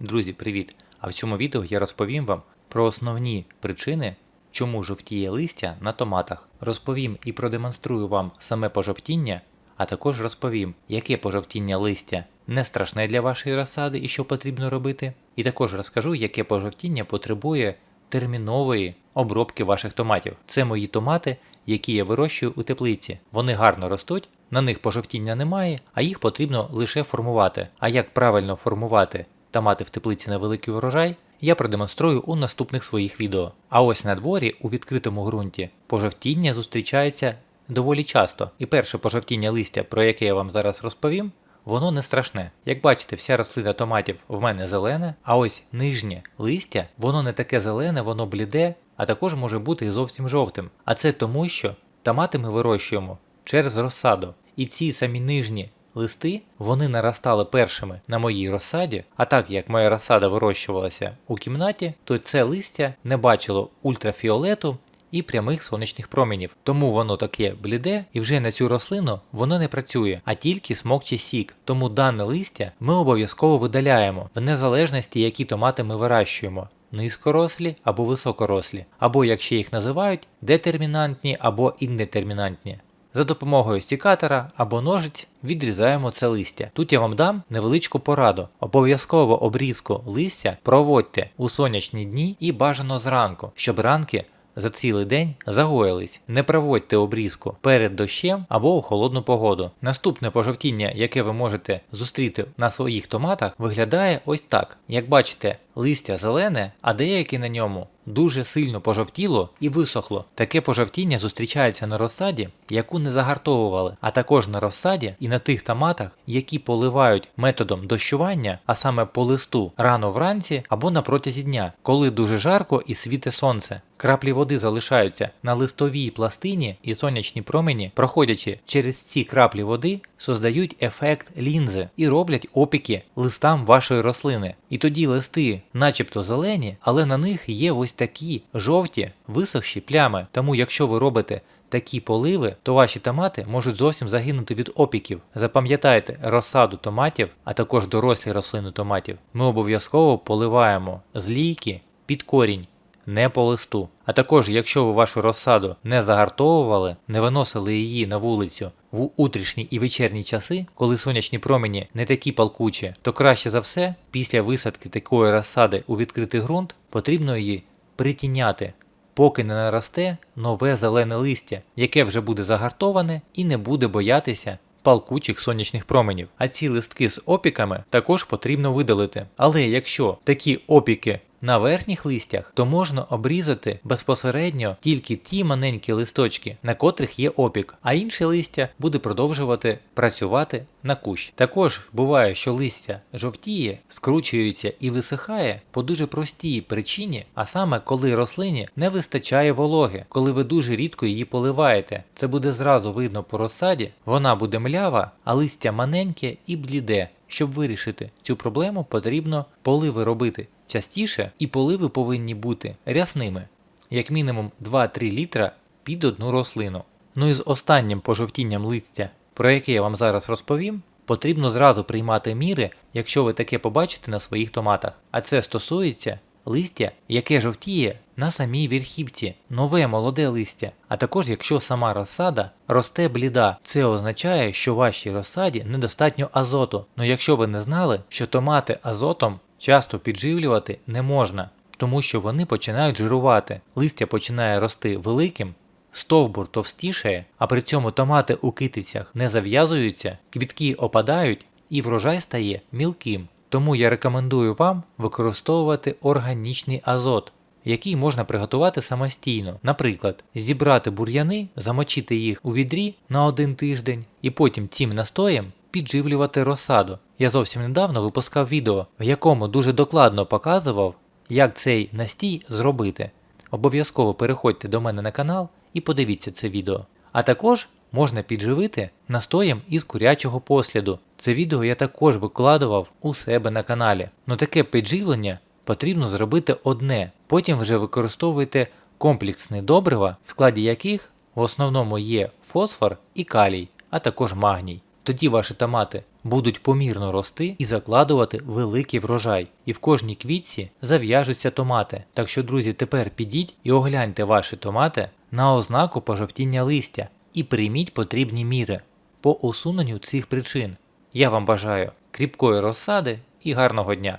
Друзі, привіт! А в цьому відео я розповім вам про основні причини, чому жовтіє листя на томатах. Розповім і продемонструю вам саме пожовтіння, а також розповім, яке пожовтіння листя не страшне для вашої розсади і що потрібно робити. І також розкажу, яке пожовтіння потребує термінової обробки ваших томатів. Це мої томати, які я вирощую у теплиці. Вони гарно ростуть, на них пожовтіння немає, а їх потрібно лише формувати. А як правильно формувати томати в теплиці на великий урожай, я продемонструю у наступних своїх відео. А ось на дворі у відкритому ґрунті пожовтіння зустрічається доволі часто. І перше пожовтіння листя, про яке я вам зараз розповім, воно не страшне. Як бачите, вся рослина томатів в мене зелене, а ось нижнє листя, воно не таке зелене, воно бліде, а також може бути і зовсім жовтим. А це тому, що томати ми вирощуємо через розсаду. І ці самі нижні листи вони наростали першими на моїй розсаді. А так як моя розсада вирощувалася у кімнаті, то це листя не бачило ультрафіолету і прямих сонячних промінів. Тому воно таке бліде, і вже на цю рослину воно не працює, а тільки смокче сік. Тому дане листя ми обов'язково видаляємо, в незалежності, які томати ми вирощуємо. Низькорослі або високорослі, або як ще їх називають, детермінантні або індетермінантні. За допомогою сікатора або ножиць відрізаємо це листя. Тут я вам дам невеличку пораду. Обов'язково обрізку листя проводьте у сонячні дні і бажано зранку, щоб ранки за цілий день загоїлись. Не проводьте обрізку перед дощем або у холодну погоду. Наступне пожовтіння, яке ви можете зустріти на своїх томатах, виглядає ось так. Як бачите, листя зелене, а деякі на ньому дуже сильно пожовтіло і висохло. Таке пожовтіння зустрічається на розсаді, яку не загартовували, а також на розсаді і на тих томатах, які поливають методом дощування, а саме по листу рано вранці або на протязі дня, коли дуже жарко і світе сонце. Краплі води залишаються на листовій пластині і сонячні промені, проходячи через ці краплі води, создають ефект лінзи і роблять опіки листам вашої рослини. І тоді листи, начебто зелені, але на них є ось такі жовті висохші плями. Тому якщо ви робите такі поливи, то ваші томати можуть зовсім загинути від опіків. Запам'ятайте розсаду томатів, а також дорослі рослини томатів. Ми обов'язково поливаємо з лійки під корінь не по листу. А також, якщо ви вашу розсаду не загартовували, не виносили її на вулицю в утрішні і вечірні часи, коли сонячні промені не такі палкучі, то краще за все, після висадки такої розсади у відкритий ґрунт, потрібно її притіняти, поки не наросте нове зелене листя, яке вже буде загартоване і не буде боятися палкучих сонячних променів. А ці листки з опіками також потрібно видалити. Але якщо такі опіки на верхніх листях, то можна обрізати безпосередньо тільки ті маленькі листочки, на котрих є опік, а інше листя буде продовжувати працювати на кущ. Також буває, що листя жовтіє, скручується і висихає по дуже простій причині, а саме коли рослині не вистачає вологи, коли ви дуже рідко її поливаєте. Це буде зразу видно по розсаді, вона буде млява, а листя маленьке і бліде. Щоб вирішити цю проблему, потрібно поливи робити частіше, і поливи повинні бути рясними, як мінімум 2-3 літра під одну рослину. Ну і з останнім пожовтінням листя, про яке я вам зараз розповім, потрібно зразу приймати міри, якщо ви таке побачите на своїх томатах. А це стосується листя, яке жовтіє на самій верхівці, нове молоде листя. А також, якщо сама розсада росте бліда, це означає, що вашій розсаді недостатньо азоту. Ну якщо ви не знали, що томати азотом часто підживлювати не можна, тому що вони починають жирувати, листя починає рости великим. Стовбур товстішає, а при цьому томати у китицях не зав'язуються, квітки опадають і врожай стає мілким. Тому я рекомендую вам використовувати органічний азот, який можна приготувати самостійно. Наприклад, зібрати бур'яни, замочити їх у відрі на один тиждень і потім цим настоєм підживлювати розсаду. Я зовсім недавно випускав відео, в якому дуже докладно показував, як цей настій зробити. Обов'язково переходьте до мене на канал і подивіться це відео. А також можна підживити настоєм із курячого посліду. Це відео я також викладував у себе на каналі. Но таке підживлення потрібно зробити одне, потім вже використовуйте комплексні добрива, в складі яких в основному є фосфор і калій, а також магній. Тоді ваші томати будуть помірно рости і закладувати великий врожай. І в кожній квітці зав'яжуться томати. Так що, друзі, тепер підіть і огляньте ваші томати на ознаку пожовтіння листя і прийміть потрібні міри по усуненню цих причин. Я вам бажаю кріпкої розсади і гарного дня.